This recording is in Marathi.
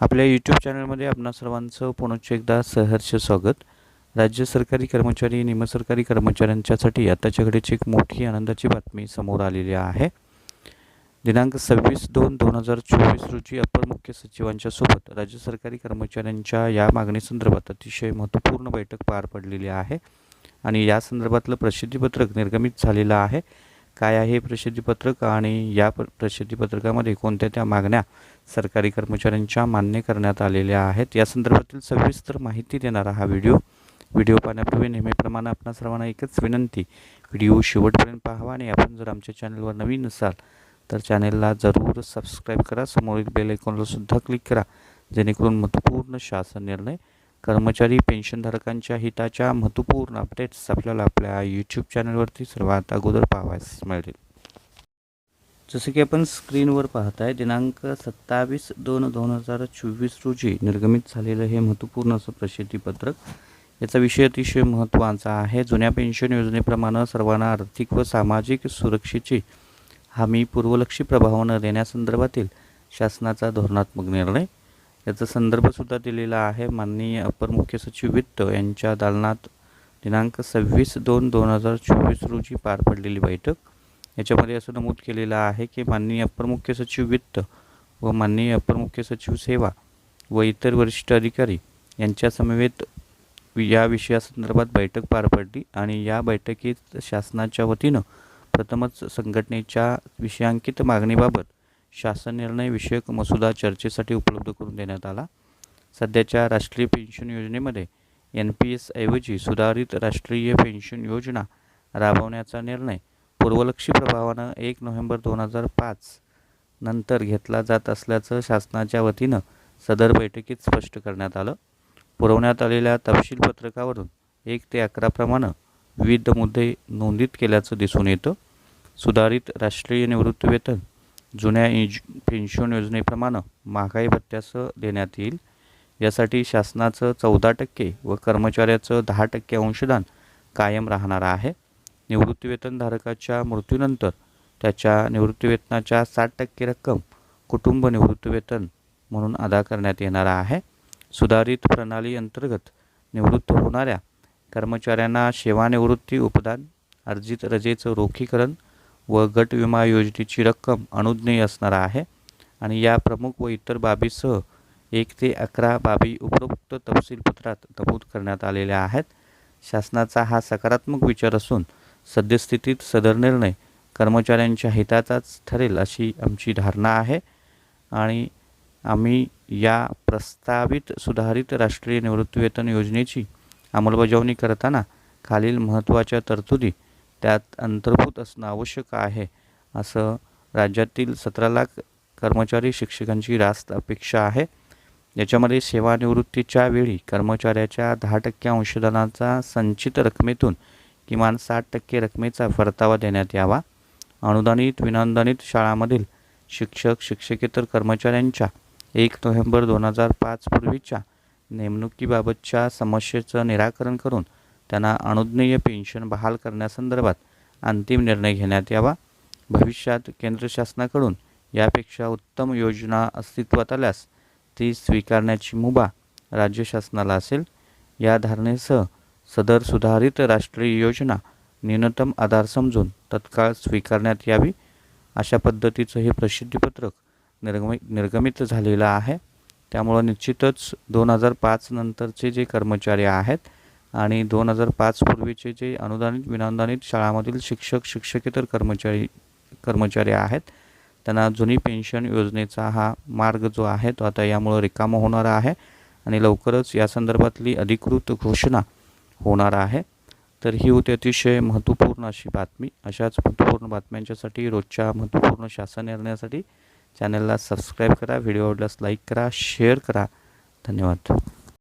आपल्या यूट्यूब चॅनलमध्ये आपणा सर्वांचं पुनश्च एकदा सहर्ष स्वागत. राज्य सरकारी कर्मचारी निमसरकारी कर्मचाऱ्यांच्यासाठी आताच्या घडीची एक मोठी आनंदाची बातमी समोर आलेली आहे. दिनांक सव्वीस दोन दोन हजार चोवीस रोजी अपर मुख्य सचिवांच्या सोबत राज्य सरकारी कर्मचाऱ्यांच्या या मागणीसंदर्भात अतिशय महत्त्वपूर्ण बैठक पार पडलेली आहे. आणि या संदर्भातलं प्रसिद्धीपत्रक निर्गमित झालेलं आहे. काय आहे हे प्रसिद्धीपत्रक आणि या प्रसिद्धीपत्रकामध्ये कोणत्या त्या मागण्या सरकारी कर्मचाऱ्यांच्या मान्य करण्यात आलेल्या आहेत? या संदर्भातील सविस्तर माहिती देणारा हा व्हिडिओ. व्हिडिओ पाहण्यापूर्वी नेहमीप्रमाणे आपणा सर्वांना एकच विनंती. व्हिडिओ शेवटपर्यंत पाहावा आणि आपण जर आमच्या चॅनलवर नवीन असाल तर चॅनेलला जरूर सबस्क्राईब करा. समोरील बेल आयकॉनला सुद्धा क्लिक करा जेणेकरून महत्त्वपूर्ण शासन निर्णय कर्मचारी पेन्शनधारकांच्या हिताच्या महत्त्वपूर्ण अपडेट्स आपल्याला आपल्या यूट्यूब चॅनलवरती सर्वात अगोदर पाहावयास मिळतील. जसं की आपण स्क्रीनवर पाहताय दिनांक सत्तावीस दोन दोन हजार चोवीस रोजी निर्गमित झालेलं हे महत्त्वपूर्ण असं प्रसिद्धीपत्रक याचा विषय अतिशय महत्त्वाचा आहे. जुन्या पेन्शन योजनेप्रमाणे सर्वांना आर्थिक व सामाजिक सुरक्षेची हमी पूर्वलक्षी प्रभावानं देण्यासंदर्भातील शासनाचा धोरणात्मक निर्णय याचा संदर्भसुद्धा दिलेला आहे. माननीय अपर मुख्य सचिव वित्त यांच्या दालनात दिनांक सव्वीस दोन दोन हजार चोवीस रोजी पार पडलेली बैठक. याच्यामध्ये असं नमूद केलेलं आहे की माननीय अपर मुख्य सचिव वित्त व माननीय अपर मुख्य सचिव सेवा व इतर वरिष्ठ अधिकारी यांच्या समवेत या विषयासंदर्भात बैठक पार पडली आणि या बैठकीत शासनाच्या वतीनं प्रथमच संघटनेच्या विषयांकित मागणीबाबत शासन निर्णय विषयक मसुदा चर्चेसाठी उपलब्ध करून देण्यात आला. सध्याच्या राष्ट्रीय पेन्शन योजनेमध्ये एन पी एस ऐवजी सुधारित राष्ट्रीय पेन्शन योजना राबवण्याचा निर्णय पूर्वलक्षी प्रभावानं एक नोव्हेंबर दोन हजार पाच नंतर घेतला जात असल्याचं शासनाच्या वतीनं सदर बैठकीत स्पष्ट करण्यात आलं. पुरवण्यात आलेल्या तपशील पत्रकावरून एक ते अकराप्रमाणे विविध मुद्दे नोंदित केल्याचं दिसून येतं. सुधारित राष्ट्रीय निवृत्तीवेतन जुन्या इंज पेन्शन योजनेप्रमाणे महागाई भत्त्यासह देण्यात येईल. यासाठी शासनाचं चौदा टक्के व कर्मचाऱ्याचं दहा टक्के अंशदान कायम राहणार आहे. निवृत्तीवेतनधारकाच्या मृत्यूनंतर त्याच्या निवृत्तीवेतनाच्या साठ टक्के रक्कम कुटुंब निवृत्तीवेतन म्हणून अदा करण्यात येणार आहे. सुधारित प्रणाली अंतर्गत निवृत्त होणाऱ्या कर्मचाऱ्यांना सेवानिवृत्ती उपदान अर्जित रजेचं रोखीकरण व गट विमा योजनेची रक्कम अनुज्ञेय असणार आहे. आणि या प्रमुख व इतर बाबीसह एक ते अकरा बाबी उपरोक्त तपशीलपत्रात नमूद करण्यात आलेल्या आहेत. शासनाचा हा सकारात्मक विचार असून सद्यस्थितीत सदर निर्णय कर्मचाऱ्यांच्या हिताचाच ठरेल अशी आमची धारणा आहे. आणि आम्ही या प्रस्तावित सुधारित राष्ट्रीय निवृत्तीवेतन योजनेची अंमलबजावणी करताना खालील महत्त्वाच्या तरतुदी त्यात अंतर्भूत असणं आवश्यक आहे असं राज्यातील सतरा लाख कर्मचारी शिक्षकांची रास्त अपेक्षा आहे. याच्यामध्ये सेवानिवृत्तीच्या वेळी कर्मचाऱ्याच्या दहा टक्के अंशदानाचा संचित रकमेतून किमान साठ टक्के रकमेचा परतावा देण्यात यावा. अनुदानित विनानुदानित शाळांमधील शिक्षक शिक्षकेतर कर्मचाऱ्यांच्या एक नोव्हेंबर दोन हजार पाचपूर्वीच्या नेमणुकीबाबतच्या समस्येचं निराकरण करून त्यांना अनुज्ञेय पेन्शन बहाल करण्यासंदर्भात अंतिम निर्णय घेण्यात यावा. भविष्यात केंद्र शासनाकडून यापेक्षा उत्तम योजना अस्तित्वात आल्यास ती स्वीकारण्याची मुभा राज्य शासनाला असेल. या धारणेसह सदर सुधारित राष्ट्रीय योजना न्यूनतम आधार समजून तत्काळ स्वीकारण्यात यावी अशा पद्धतीचं हे प्रसिद्धीपत्रक निर्गमि निर्गमित झालेलं आहे. त्यामुळं निश्चितच दोन हजार पाच नंतरचे जे कर्मचारी आहेत आणि दोन हजार पाच पूर्वीचे जे अनुदानित विनानुदानित शाळामधील शिक्षक शिक्षकेतर कर्मचारी कर्मचारी आहेत त्यांना जुनी पेन्शन योजनेचा हा मार्ग जो आहे तो आता यामुळं रिकामा होणार आहे आणि लवकरच या संदर्भातली अधिकृत घोषणा होणार आहे. तर ही होती अतिशय महत्त्वपूर्ण अशी बातमी. अशाच महत्त्वपूर्ण बातम्यांच्यासाठी रोजच्या महत्त्वपूर्ण शासन निर्णयासाठी चॅनलला सबस्क्राईब करा व्हिडिओ आवडल्यास लाईक करा शेअर करा. धन्यवाद.